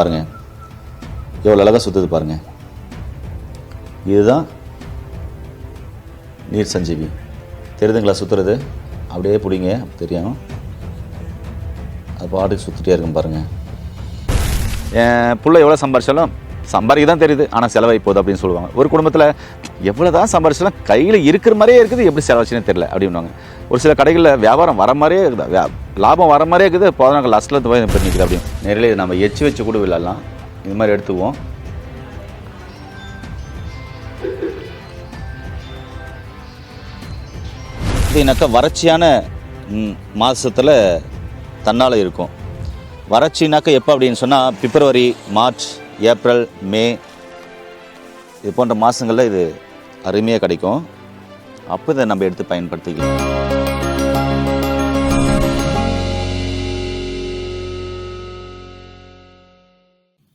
பாருங்க. எவ்வளோ அழகாக சுற்றுது பாருங்க. இதுதான் நீர் சஞ்சீவி. தெரியுதுங்களா சுற்றுறது அப்படியே பிடிங்க தெரியும். அது பாட்டுக்கு சுற்றிட்டே இருக்கும் பாருங்க. என் புள்ள எவ்வளோ சம்பாரிச்சாலும் சம்பாதிக்க தான் தெரியுது. ஆனால் செலவாகி போகுது அப்படின்னு சொல்லுவாங்க. ஒரு குடும்பத்தில் எவ்வளோ தான் சம்பாரிச்சாலும் கையில் இருக்கிற மாதிரியே இருக்குது எப்படி செலவாச்சுன்னு தெரியல அப்படின்வாங்க ஒரு சில கடைகளில் வியாபாரம் வர மாதிரியே இருக்குது. லாபம் வர மாதிரியே இருக்குது. போதாங்க லாஸ்ட்டில் போய் பண்ணிக்குது அப்படின்னு. நேரில் நம்ம எச்சு வச்சு கூட விழலாம் இது மாதிரி எடுத்துக்குவோம். பார்த்தீங்கன்னாக்கா வறட்சியான மாதத்தில் தன்னால் இருக்கும். வறட்சினாக்கா எப்போ அப்படின்னு சொன்னால் பிப்ரவரி மார்ச் ஏப்ரல் மே இது போன்ற மாதங்களில் இது அருமையாக கிடைக்கும். அப்போ இதை நம்ம எடுத்து பயன்படுத்திக்கலாம்.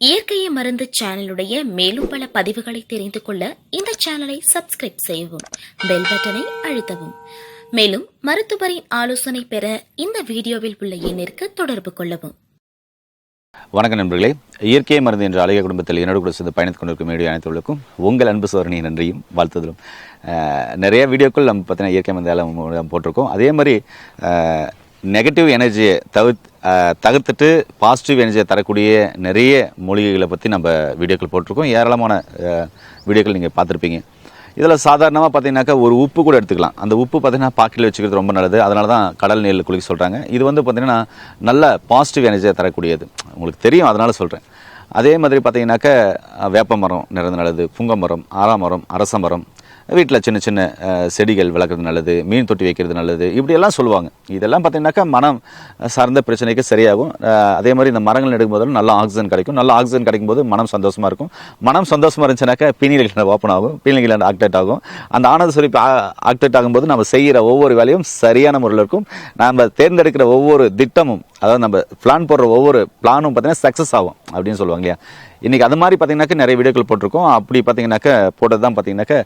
இயற்கையை மருந்து சேனலுடைய மேலும் பல பதிவுகளை தெரிந்து கொள்ள இந்த சேனலை சப்ஸ்கிரைப் செய்யவும் பெல் பட்டனை அழுத்தவும். மேலும் மருத்துவரின் ஆலோசனை பெற இந்த வீடியோவில் உள்ள எண்ணிற்கு தொடர்பு கொள்ளவும். வணக்கம் நண்பர்களே. இயற்கை மருந்து என்ற அழகிய குடும்பத்தில் என்னோட கூட சேர்ந்து பயணித்துக் கொண்டிருக்கும் வீடியோ அனைத்துகளுக்கும் உங்கள் அன்பு சோரணி நன்றியும் வாழ்த்துதலும். நிறைய வீடியோக்கள் நம்ம பார்த்தீங்கன்னா இயற்கை மருந்தால் போட்டிருக்கோம். அதே மாதிரி நெகட்டிவ் எனர்ஜியை தவிர்த்து அஹ், தவிர்த்துட்டு பாசிட்டிவ் எனர்ஜியை தரக்கூடிய நிறைய மூலிகைகளை பற்றி நம்ம வீடியோக்கள் போட்டிருக்கோம். ஏராளமான வீடியோக்கள் நீங்கள் பார்த்துருப்பீங்க. இதில் சாதாரணமாக பார்த்தீங்கன்னாக்கா ஒரு உப்பு கூட எடுத்துக்கலாம். அந்த உப்பு பார்த்தீங்கன்னா பாக்கெட்டில் வச்சுக்கிறது ரொம்ப நல்லது. அதனால தான் கடல் நெல் குளிக்க சொல்கிறாங்க இது வந்து பார்த்தீங்கன்னா நல்ல பாசிட்டிவ் எனர்ஜியை தரக்கூடியது. உங்களுக்கு தெரியும் அதனால் சொல்கிறேன் அதே மாதிரி பார்த்தீங்கன்னாக்கா வேப்பமரம் வேப்ப மரம் நல்லது புங்க மரம் ஆலாமரம் அரச மரம் வீட்டில் சின்ன சின்ன செடிகள் வளர்க்குறது நல்லது மீன் தொட்டி வைக்கிறது நல்லது இப்படியெல்லாம் சொல்லுவாங்க. இதெல்லாம் பார்த்தீங்கன்னாக்கா மனம் சார்ந்த பிரச்சனைக்கு சரியாகும். அதே மாதிரி இந்த மரங்கள் நடும்போது நல்ல ஆக்சிஜன் கிடைக்கும். நல்ல ஆக்சிஜன் கிடைக்கும் போது மனம் சந்தோஷமாக இருக்கும். மனம் சந்தோஷமாக இருந்துச்சுனாக்கா பீனிகள் ஓப்பன் ஆகும். பீனிகள் ஆக்டேட் ஆகும். அந்த ஆனந்த சுரிப்பு ஆக்டேட் ஆகும்போது நம்ம செய்கிற ஒவ்வொரு வேலையும் சரியான முறையில் இருக்கும். நம்ம தேர்ந்தெடுக்கிற ஒவ்வொரு திட்டமும் அதாவது நம்ம பிளான் போடுற ஒவ்வொரு பிளானும் பார்த்தீங்கன்னா சக்ஸஸ் ஆகும் அப்படின்னு சொல்லுவாங்க இல்லையா? இன்றைக்கி அது மாதிரி பார்த்தீங்கன்னாக்கா நிறைய வீடியோக்கள் போட்டிருக்கோம். அப்படி பார்த்தீங்கன்னாக்கா போட்டது தான் பார்த்தீங்கன்னாக்கா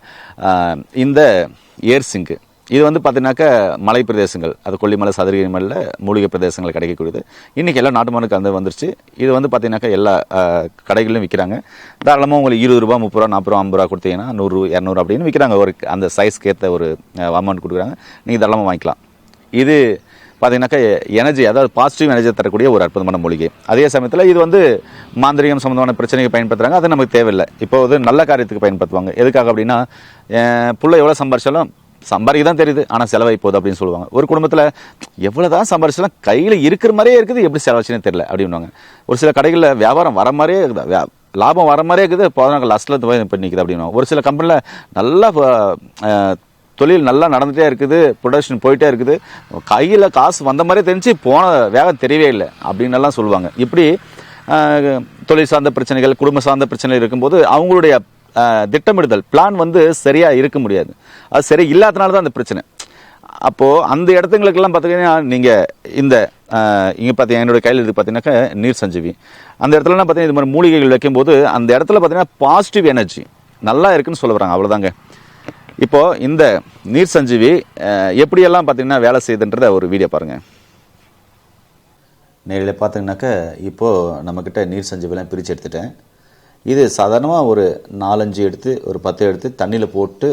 இந்த ஏர் சிங்கு. இது வந்து பார்த்தீங்கன்னாக்கா மலை பிரதேசங்கள். அது கொல்லிமலை சதுரகிரி மலையில் மூலிகை பிரதேசங்கள் கிடைக்கக்கூடியது. இன்றைக்கி எல்லா நாட்டு மனுக்கு அந்த வந்துருச்சு. இது வந்து பார்த்தீங்கன்னாக்கா எல்லா கடைகளிலும் விற்கிறாங்க தாராளமாக உங்களுக்கு இருபது ரூபா முப்பது ரூபா நாற்பது ரூபா ஐம்பது ரூபா கொடுத்தீங்கன்னா நூறு இரநூறு அப்படின்னு விற்கிறாங்க ஒரு அந்த சைஸ்க்கு ஏற்ற ஒரு அமௌண்ட் கொடுக்குறாங்க. நீங்கள் தாராளமாக வாங்கிக்கலாம். இது பார்த்தீங்கன்னாக்கா எனர்ஜி அதாவது பாசிட்டிவ் எனர்ஜி தரக்கூடிய ஒரு அற்புதமான மூலிகை. அதே சமயத்தில் இது வந்து மாந்திரிகம் சம்மந்தமான பிரச்சனைக்கு பயன்படுத்துகிறாங்க அது நமக்கு தேவையில்லை. இப்போ வந்து நல்ல காரியத்துக்கு பயன்படுத்துவாங்க. எதுக்காக அப்படின்னா புள்ள எவ்வளோ சம்பாரிச்சாலும் சம்பாதிக்க தான் தெரியுது ஆனால் செலவாகி போகுது அப்படின்னு சொல்லுவாங்க. ஒரு குடும்பத்தில் எவ்வளோ தான் சம்பாரிச்சாலும் கையில் இருக்கிற மாதிரியே இருக்குது எப்படி செலவாச்சுன்னு தெரியல அப்படின்வாங்க ஒரு சில கடைகளில் வியாபாரம் வர மாதிரியே இருக்குது லாபம் வர மாதிரியே இருக்குது பதினாறு லாஸ்ட்டில் போய் பண்ணிக்குது அப்படின்னா ஒரு சில கம்பெனியில் நல்லா தொழில் நல்லா நடந்துகிட்டே இருக்குது ப்ரொடக்ஷன் போயிட்டே இருக்குது. கையில் காசு வந்த மாதிரியே தெரிஞ்சு போன வேகம் தெரியவே இல்லை அப்படின்னு எல்லாம் சொல்லுவாங்க. இப்படி தொழில் சார்ந்த பிரச்சனைகள் குடும்ப சார்ந்த பிரச்சனைகள் இருக்கும்போது அவங்களுடைய திட்டமிடுதல் பிளான் வந்து சரியாக இருக்க முடியாது. அது சரி இல்லாதனால தான் அந்த பிரச்சனை. அப்போது அந்த இடத்துங்களுக்கெல்லாம் பார்த்தீங்கன்னா நீங்கள் இந்த இங்கே பார்த்தீங்க என்னுடைய கையில் இது பார்த்தீங்கன்னாக்கா நீர் சஞ்சீவி. அந்த இடத்துலலாம் பார்த்தீங்கன்னா இது மாதிரி மூலிகைகள் வைக்கும்போது அந்த இடத்துல பார்த்தீங்கன்னா பாசிட்டிவ் எனர்ஜி நல்லா இருக்குன்னு சொல்ல வராங்க அவ்வளோதாங்க இப்போது இந்த நீர் சஞ்சீவி எப்படியெல்லாம் பார்த்தீங்கன்னா வேலை செய்யுதுன்றத ஒரு வீடியோ பாருங்கள் நேரில் பார்த்தீங்கன்னாக்கா இப்போது நம்மக்கிட்ட நீர் சஞ்சீவிலாம் பிரித்து எடுத்துட்டேன். இது சாதாரணமாக ஒரு நாலஞ்சு எடுத்து ஒரு பத்து எடுத்து தண்ணியில் போட்டு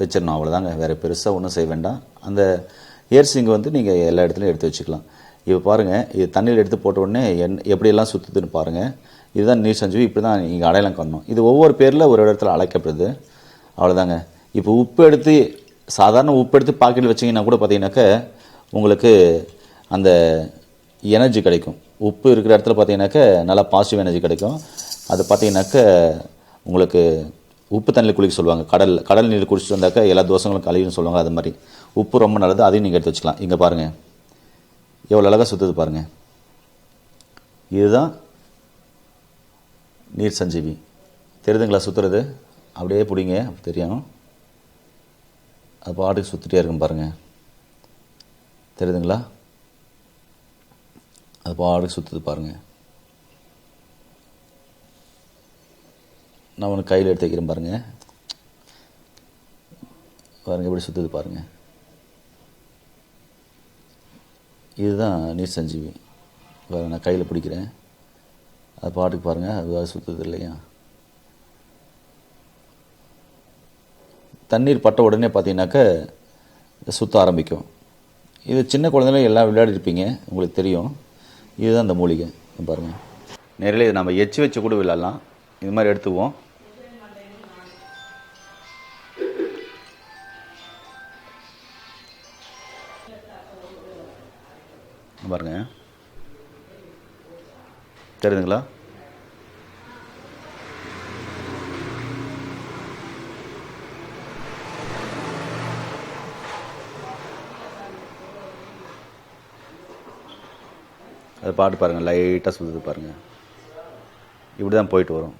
வச்சிடணும். அவ்வளோதாங்க வேறு பெருசாக ஒன்றும் செய்ய வேண்டாம். அந்த ஏர்சிங் வந்து நீங்கள் எல்லா இடத்துலையும் எடுத்து வச்சுக்கலாம். இப்போ பாருங்கள் இது தண்ணியில் எடுத்து போட்ட உடனே என் எப்படியெல்லாம் சுற்றுதுன்னு பாருங்கள் இதுதான் நீர் சஞ்சீவி இப்படி தான் நீங்கள் அடையாளம் காணணும். இது ஒவ்வொரு பேரில் ஒரு இடத்துல அழைக்கப்படுது. அவ்வளோதாங்க இப்போ உப்பு எடுத்து சாதாரண உப்பு எடுத்து பாக்கெட்டில் வச்சிங்கன்னா கூட பார்த்தீங்கன்னாக்க உங்களுக்கு அந்த எனர்ஜி கிடைக்கும். உப்பு இருக்கிற இடத்துல பார்த்தீங்கன்னாக்கா நல்லா பாசிட்டிவ் எனர்ஜி கிடைக்கும். அது பார்த்தீங்கன்னாக்கா உங்களுக்கு உப்பு தண்ணியில் குளிக்க சொல்லுவாங்க. கடல் கடல் நீர் குடிச்சிட்டு வந்தாக்க எல்லா தோசங்களும் கழிவுன்னு சொல்லுவாங்க அது மாதிரி. உப்பு ரொம்ப நல்லது அதையும் நீங்கள் எடுத்து வச்சுக்கலாம். இங்கே பாருங்கள் எவ்வளோ அழகாக சுற்றுது பாருங்கள் இதுதான் நீர் சஞ்சீவி தெரியுதுங்களா சுற்றுறது அப்படியே பிடிங்க தெரியும். அது பாட்டுக்கு சுற்றிட்டே இருக்கும் பாருங்கள் தெரியுதுங்களா? அது பாட்டுக்கு சுற்றுது பாருங்கள் நான் ஒன்று கையில் எடுத்து வைக்கிறேன் பாருங்கள் பாருங்கள் எப்படி சுற்றுது பாருங்கள் இதுதான் நீர் சஞ்சீவி. நான் கையில் பிடிக்கிறேன். அது பாட்டுக்கு பாருங்கள் அது சுற்றுது இல்லையா? தண்ணீர் பட்ட உடனே பார்த்தீங்கன்னாக்க சுற்ற ஆரம்பிக்கும். இது சின்ன குழந்தைல எல்லாம் விளையாடிருப்பீங்க. உங்களுக்கு தெரியும். இதுதான் அந்த மூலிகை. பாருங்கள் நேரில் இது நம்ம எச்சு வச்சு கூட விளையாடலாம் இது மாதிரி எடுத்துக்குவோம். பாருங்க. தெரியுதுங்களா அது பாட்டு பாருங்கள் லைட்டாக சுற்றுது பாருங்கள் இப்படி தான் போயிட்டு வரும்.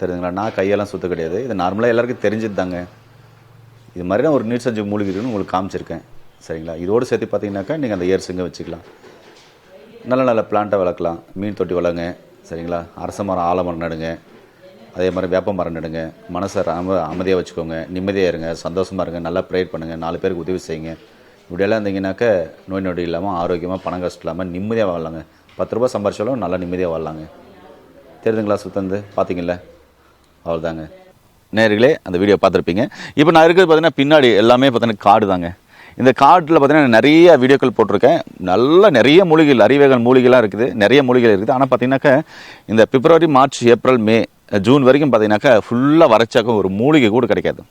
தெரியுதுங்களா? நான் கையெல்லாம் சுத்த கிடையாது. இது நார்மலாக எல்லாருக்கும் தெரிஞ்சது தாங்க. இது மாதிரி தான் ஒரு நீர் சஞ்சு மூலிகை இருக்குன்னு உங்களுக்கு காமிச்சிருக்கேன். சரிங்களா? இதோடு சேர்த்து பார்த்தீங்கன்னாக்கா நீங்கள் அந்த ஏர் வச்சுக்கலாம். நல்ல நல்ல பிளான்ட்டை வளர்க்கலாம். மீன் தொட்டி வளங்க சரிங்களா? அரச மரம் ஆலமரம் நடுங்க. அதே மாதிரி வேப்ப மரம் நடுங்க. மனசை அம அமைதியாக வச்சுக்கோங்க. நிம்மதியாக இருங்க. சந்தோஷமாக இருங்க. நல்லா ப்ரேயர் பண்ணுங்கள் நாலு பேருக்கு உதவி செய்யுங்க. இப்படியெல்லாம் இருந்தீங்கன்னாக்க நோய் நொடி இல்லாமல் ஆரோக்கியமாக பணம் கஷ்டம் இல்லாமல் நிம்மதியாக வாழலாங்க. பத்து ரூபா சம்பாரிச்சாலும் நல்லா நிம்மதியாக வாழலாங்க. தெரியுதுங்களா சுத்தந்து? பார்த்தீங்களா அவ்வளோதாங்க நேர்களே அந்த வீடியோ பார்த்துருப்பீங்க. இப்போ நான் இருக்கிறது பார்த்தீங்கன்னா பின்னாடி எல்லாமே பார்த்தீங்கன்னா காடு தாங்க இந்த காட்டில் பார்த்தீங்கன்னா நிறைய வீடியோக்கள் போட்டிருக்கேன். நல்ல நிறைய மூலிகைகள் அறிவேகல் மூலிகைலாம் இருக்குது. நிறைய மூலிகைகள் இருக்குது. ஆனால் பார்த்தீங்கன்னாக்கா இந்த February March April May June வரைக்கும் பார்த்தீங்கன்னாக்கா ஃபுல்லாக வறட்சியாக்கும் ஒரு மூலிகை கூட கிடைக்காது.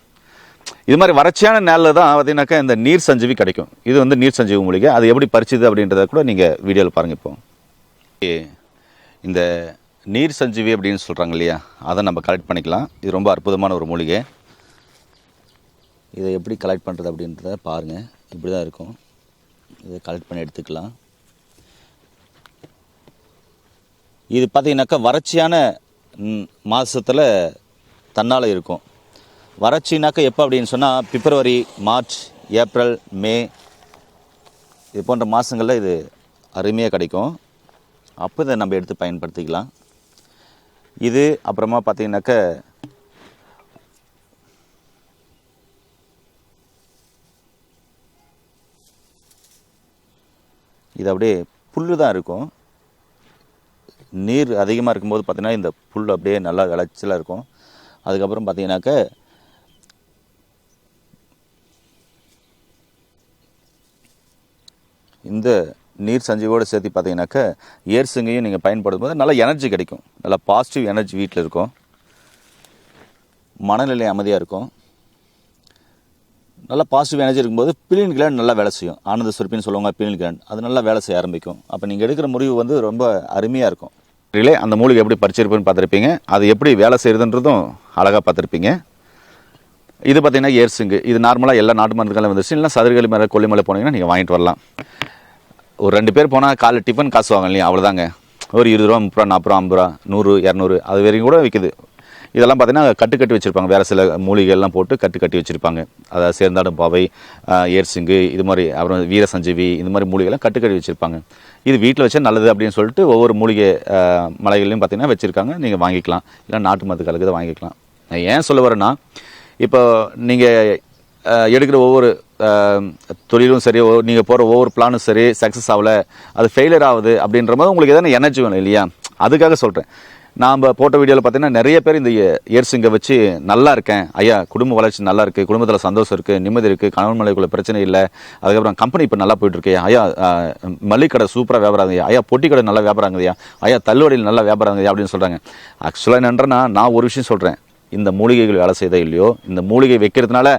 இது மாதிரி வறட்சியான நேரில் தான் பார்த்தீங்கன்னாக்கா இந்த நீர் சஞ்சீவி கிடைக்கும். இது வந்து நீர் சஞ்சீவி மூலிகை. அது எப்படி பறிச்சுது அப்படின்றத கூட நீங்கள் வீடியோவில் பாருங்கள் இப்போ. ஏ, இந்த நீர் சஞ்சீவி அப்படின்னு சொல்கிறாங்க இல்லையா? அதை நம்ம கலெக்ட் பண்ணிக்கலாம். இது ரொம்ப அற்புதமான ஒரு மூலிகை. இதை எப்படி கலெக்ட் பண்ணுறது அப்படின்றத பாருங்கள் இப்படி தான் இருக்கும். இதை கலெக்ட் பண்ணி எடுத்துக்கலாம். இது பார்த்தீங்கன்னாக்கா வறட்சியான மாதத்தில் தன்னால் இருக்கும். வறட்சினாக்கா எப்போ அப்படின்னு சொன்னால் பிப்ரவரி மார்ச் ஏப்ரல் மே இது போன்ற மாதங்களில் இது அருமையாக கிடைக்கும். அப்போ இதை நம்ம எடுத்து பயன்படுத்திக்கலாம். இது அப்புறமா பார்த்தீங்கன்னாக்க இது அப்படியே புல்லு தான் இருக்கும். நீர் அதிகமாக இருக்கும்போது பார்த்திங்கன்னா இந்த புல் அப்படியே நல்லா விளைச்சலாக இருக்கும். அதுக்கப்புறம் பார்த்தீங்கன்னாக்க இந்த நீர் சஞ்சீவோடு சேர்த்து பார்த்தீங்கன்னாக்க ஏர்சிங்கையும் நீங்கள் பயன்படுத்தும் போது நல்ல எனர்ஜி கிடைக்கும். நல்ல பாசிட்டிவ் எனர்ஜி வீட்டில் இருக்கும். மனநிலை அமைதியாக இருக்கும். நல்லா பாசிட்டிவ் எனர்ஜி இருக்கும்போது பிலின் கிளாண்ட் நல்லா வேலை செய்யும். ஆனந்த சுரப்பின்னு சொல்லுவாங்க பிலின் கிளாண்ட் அது நல்லா வேலை செய்ய ஆரம்பிக்கும். அப்போ நீங்கள் எடுக்கிற முடிவு வந்து ரொம்ப அருமையாக இருக்கும். ரிலே அந்த மூலிகை எப்படி பறிச்சிருப்புன்னு பார்த்துருப்பீங்க. அது எப்படி வேலை செய்கிறதுன்றதும் அழகாக பார்த்துருப்பீங்க. இது பார்த்தீங்கன்னா ஏர்சிங்கு இது நார்மலாக எல்லா நாட்டு மருந்துகளும் வந்துருச்சு. இல்லைனா சதுரகலி மேலே கொல்லிமலை போனீங்கன்னா நீங்கள் வாங்கிட்டு வரலாம். ஒரு ரெண்டு பேர் போனால் காலை டிஃபன் காசு வாங்க இல்லையா? அவ்வளோதாங்க ஒரு இருபது ரூபா முப்பது ரூபா நாற்பது ரூபா ஐம்பது ரூபா நூறு இரநூறு அது வரைக்கும் கூட விற்கிது இதெல்லாம் பார்த்தீங்கன்னா கட்டு கட்டி வச்சுருப்பாங்க. வேறு சில மூலிகைகள்லாம் போட்டு கட்டு கட்டி வச்சுருப்பாங்க. அதாவது சேர்ந்தாடும் பாவை ஏர்சிங்கு இது மாதிரி அப்புறம் வீர சஞ்சீவி இது மாதிரி மூலிகைலாம் கட்டு கட்டி வச்சுருப்பாங்க. இது வீட்டில் வச்சா நல்லது அப்படின்னு சொல்லிட்டு ஒவ்வொரு மூலிகை மலைகள்லையும் பார்த்தீங்கன்னா வச்சுருக்காங்க. நீங்கள் வாங்கிக்கலாம். இல்லை நாட்டு மருந்து கலக்குதை வாங்கிக்கலாம். நான் ஏன் சொல்ல வரேன்னா இப்போ நீங்கள் எடுக்கிற ஒவ்வொரு தொழிலும் சரி நீங்கள் போகிற ஒவ்வொரு பிளானும் சரி சக்ஸஸ் ஆகல அது ஃபெயிலியர் ஆகுது அப்படின்ற போது உங்களுக்கு எதனா எனர்ஜி வேணும் இல்லையா? அதுக்காக சொல்கிறேன் நாம் போட்ட வீடியோவில் பார்த்தீங்கன்னா நிறைய பேர் இந்த இயர்ஸுங்க வச்சு நல்லா இருக்கேன். ஐயா குடும்ப வளர்ச்சி நல்லா இருக்குது குடும்பத்தில் சந்தோஷம் இருக்குது நிம்மதி இருக்குது கணவன் மலைக்குள்ள பிரச்சனை இல்லை அதுக்கப்புறம் கம்பெனி இப்போ நல்லா போயிட்டுருக்கு ஐயா. மளிகை கடை சூப்பராக வியாபாரம் ஐயா. பொட்டி கடை நல்லா வியாபாரம் ஆகுதுயா ஐயா. தள்ளுவடியில் நல்லா வியாபாரம் அப்படின்னு சொல்கிறாங்க ஆக்சுவலாக என்னன்றனா நான் ஒரு விஷயம் சொல்கிறேன் இந்த மூலிகைகள் வேலை செய்தோ இல்லையோ இந்த மூலிகை வைக்கிறதுனால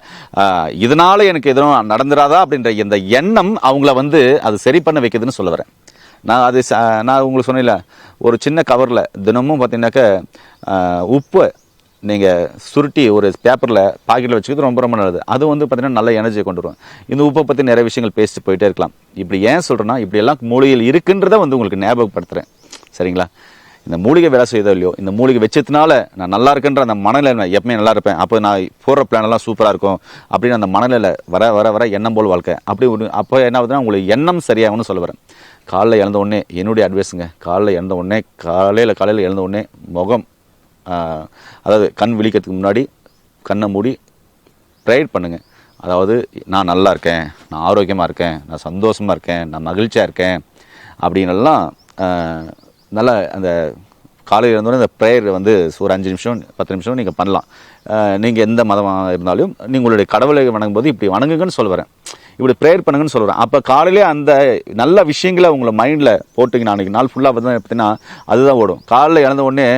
இதனால் இதனால எனக்கு எதுவும் நடந்துடாதா அப்படின்ற இந்த எண்ணம் அவங்கள வந்து அது சரி பண்ண வைக்குதுன்னு சொல்ல வரேன். நான் அது ச- நான் உங்களுக்கு சொன்னேன்ல ஒரு சின்ன கவரில் தினமும் பார்த்தீங்கன்னாக்க உப்பு நீங்கள் சுருட்டி ஒரு பேப்பரில் பாக்கெட்டில் வச்சுக்கிறது ரொம்ப ரொம்ப நல்லது. அது வந்து பார்த்தீங்கன்னா நல்ல எனர்ஜியை கொண்டு வரும். இந்த உப்பை பற்றி நிறைய விஷயங்கள் பேசிட்டு போயிட்டே இருக்கலாம். இப்படி ஏன் சொல்கிறேன்னா இப்படியெல்லாம் மூலிகையில் இருக்குன்றதை வந்து உங்களுக்கு ஞாபகப்படுத்துகிறேன் சரிங்களா? இந்த மூலிகை வேலை செய்தோ இல்லையோ இந்த மூலிகை வச்சதுனால நான் நல்லா இருக்கேன்ற அந்த மனநிலை எப்பவுமே நல்லா இருப்பேன். அப்போ நான் போடுற பிளானெல்லாம் சூப்பராக இருக்கும் அப்படின்னு அந்த மனநிலை வர வர வர எண்ணம் போல் வாழ்க்கை. அப்படி ஒரு அப்போ என்ன ஆகுதுன்னா உங்களுக்கு எண்ணம் சரியாகும்னு சொல்ல வரேன். காலைல எழுந்த உடனே என்னுடைய அட்வைஸுங்க காலைல எழுந்த உடனே காலையில் காலையில் எழுந்த உடனே முகம் அதாவது கண் விழிக்கிறதுக்கு முன்னாடி கண்ணை மூடி ப்ரேயர் பண்ணுங்கள் அதாவது நான் நல்லா இருக்கேன் நான் ஆரோக்கியமாக இருக்கேன் நான் சந்தோஷமாக இருக்கேன் நான் மகிழ்ச்சியாக இருக்கேன் அப்படின்னு எல்லாம் நல்லா அந்த காலையில் இருந்தோடனே இந்த ப்ரேயர் வந்து ஒரு அஞ்சு நிமிஷம் பத்து நிமிஷம் நீங்கள் பண்ணலாம். நீங்கள் எந்த மதமாக இருந்தாலும் நீங்கள் உங்களுடைய கடவுளை வணங்கும் போது இப்படி வணங்குங்கன்னு சொல்ல வரேன் இப்படி ப்ரேயர் பண்ணுங்கன்னு சொல்கிறேன் அப்போ காலையிலே அந்த நல்ல விஷயங்களை உங்களை மைண்டில் போட்டிங்கன்னா அன்றைக்கி நாள் ஃபுல்லாக பார்த்தீங்கன்னா பார்த்தீங்கன்னா அதுதான் ஓடும். காலைல இழந்த உடனே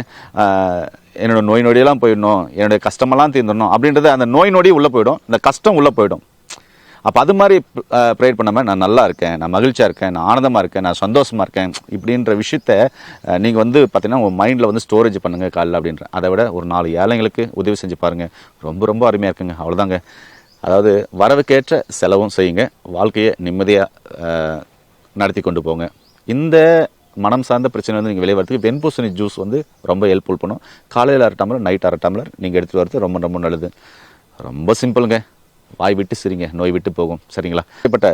என்னோடய நோய் நொடியெல்லாம் போயிடணும் என்னுடைய கஷ்டமெல்லாம் தீர்ந்துடணும் அப்படின்றது அந்த நோய் நொடி உள்ளே போயிடும். இந்த கஷ்டம் உள்ளே போயிடும். அப்போ அது மாதிரி ப்ரேயர் பண்ணாமல் நான் நல்லா இருக்கேன் நான் மகிழ்ச்சியாக இருக்கேன் நான் ஆனந்தமாக இருக்கேன் நான் சந்தோஷமாக இருக்கேன் இப்படின்ற விஷயத்த நீங்கள் வந்து பார்த்தீங்கன்னா உங்கள் மைண்டில் வந்து ஸ்டோரேஜ் பண்ணுங்கள் காலைல அப்படின்ற. அதை விட ஒரு நாலு ஏழைங்களுக்கு உதவி செஞ்சு பாருங்கள் ரொம்ப ரொம்ப அருமையாக இருக்குங்க. அவ்வளோதாங்க அதாவது வரவுக்கேற்ற செலவும் செய்யுங்க. வாழ்க்கையை நிம்மதியாக நடத்தி கொண்டு போங்க. இந்த மனம் சார்ந்த பிரச்சனை வந்து நீங்கள் வெளியே வரதுக்கு வெண்பூசணி ஜூஸ் வந்து ரொம்ப ஹெல்ப்ஃபுல் பண்ணும். காலையில் அரை டம்ளர் நைட் அரை டம்ளர் நீங்கள் எடுத்துகிட்டு வரது ரொம்ப ரொம்ப நல்லது. ரொம்ப சிம்பிளுங்க வாய் விட்டு சிரிங்க நோய் விட்டு போகும். சரிங்களா? இப்படிப்பட்ட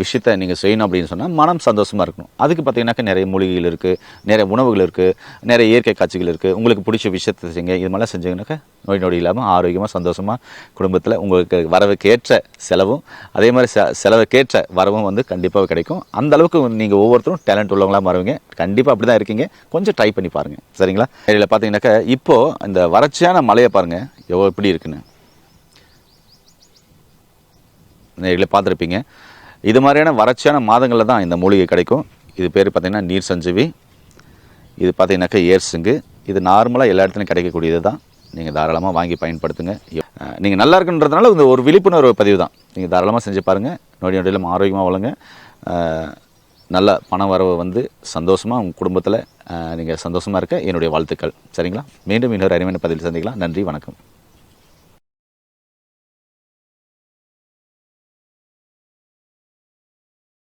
விஷயத்தை நீங்கள் செய்யணும் அப்படின்னு சொன்னால் மனம் சந்தோஷமாக இருக்கணும். அதுக்கு பார்த்தீங்கன்னாக்கா நிறைய மூலிகைகள் இருக்குது நிறைய உணவுகள் இருக்குது நிறைய இயற்கை காட்சிகள் இருக்குது உங்களுக்கு பிடிச்ச விஷயத்தை செய்யுங்க. இது மாதிரிலாம் செஞ்சீங்கன்னாக்கா நோய் நொடி இல்லாமல் ஆரோக்கியமாக சந்தோஷமாக குடும்பத்தில் உங்களுக்கு வரவுக்கேற்ற செலவும் அதே மாதிரி செ செலவுக்கேற்ற வரவும் வந்து கண்டிப்பாக கிடைக்கும். அந்த அளவுக்கு நீங்கள் ஒவ்வொருத்தரும் டேலண்ட் உள்ளவங்களாக மாறுவீங்க. கண்டிப்பாக அப்படி தான் இருக்கீங்க. கொஞ்சம் ட்ரை பண்ணி பாருங்கள் சரிங்களா? இதில் பார்த்தீங்கன்னாக்கா இப்போது இந்த வறட்சியான மலையை பாருங்கள் எவ்வளோ எப்படி இருக்குன்னு. நேரில் பார்த்துருப்பீங்க. இது மாதிரியான வறட்சியான மாதங்களில் தான் இந்த மூலிகை கிடைக்கும். இது பேர் பார்த்திங்கன்னா நீர் சஞ்சீவி. இது பார்த்தீங்கன்னாக்கா ஏர்ஸுங்கு இது நார்மலாக எல்லா இடத்துலையும் கிடைக்கக்கூடியது தான். நீங்கள் தாராளமாக வாங்கி பயன்படுத்துங்க. நீங்கள் நல்லா இருக்குன்றதுனால இந்த ஒரு விழிப்புணர்வு பதிவு தான். நீங்கள் தாராளமாக செஞ்சு பாருங்கள் நொடி நொடியிலும் ஆரோக்கியமாக வளங்க நல்ல பண வரவு வந்து சந்தோஷமாக உங்கள் குடும்பத்தில் நீங்கள் சந்தோஷமாக இருக்க என்னுடைய வாழ்த்துக்கள். சரிங்களா? மீண்டும் இன்னொரு அருமையான பதிவில் சந்திக்கலாம். நன்றி வணக்கம்.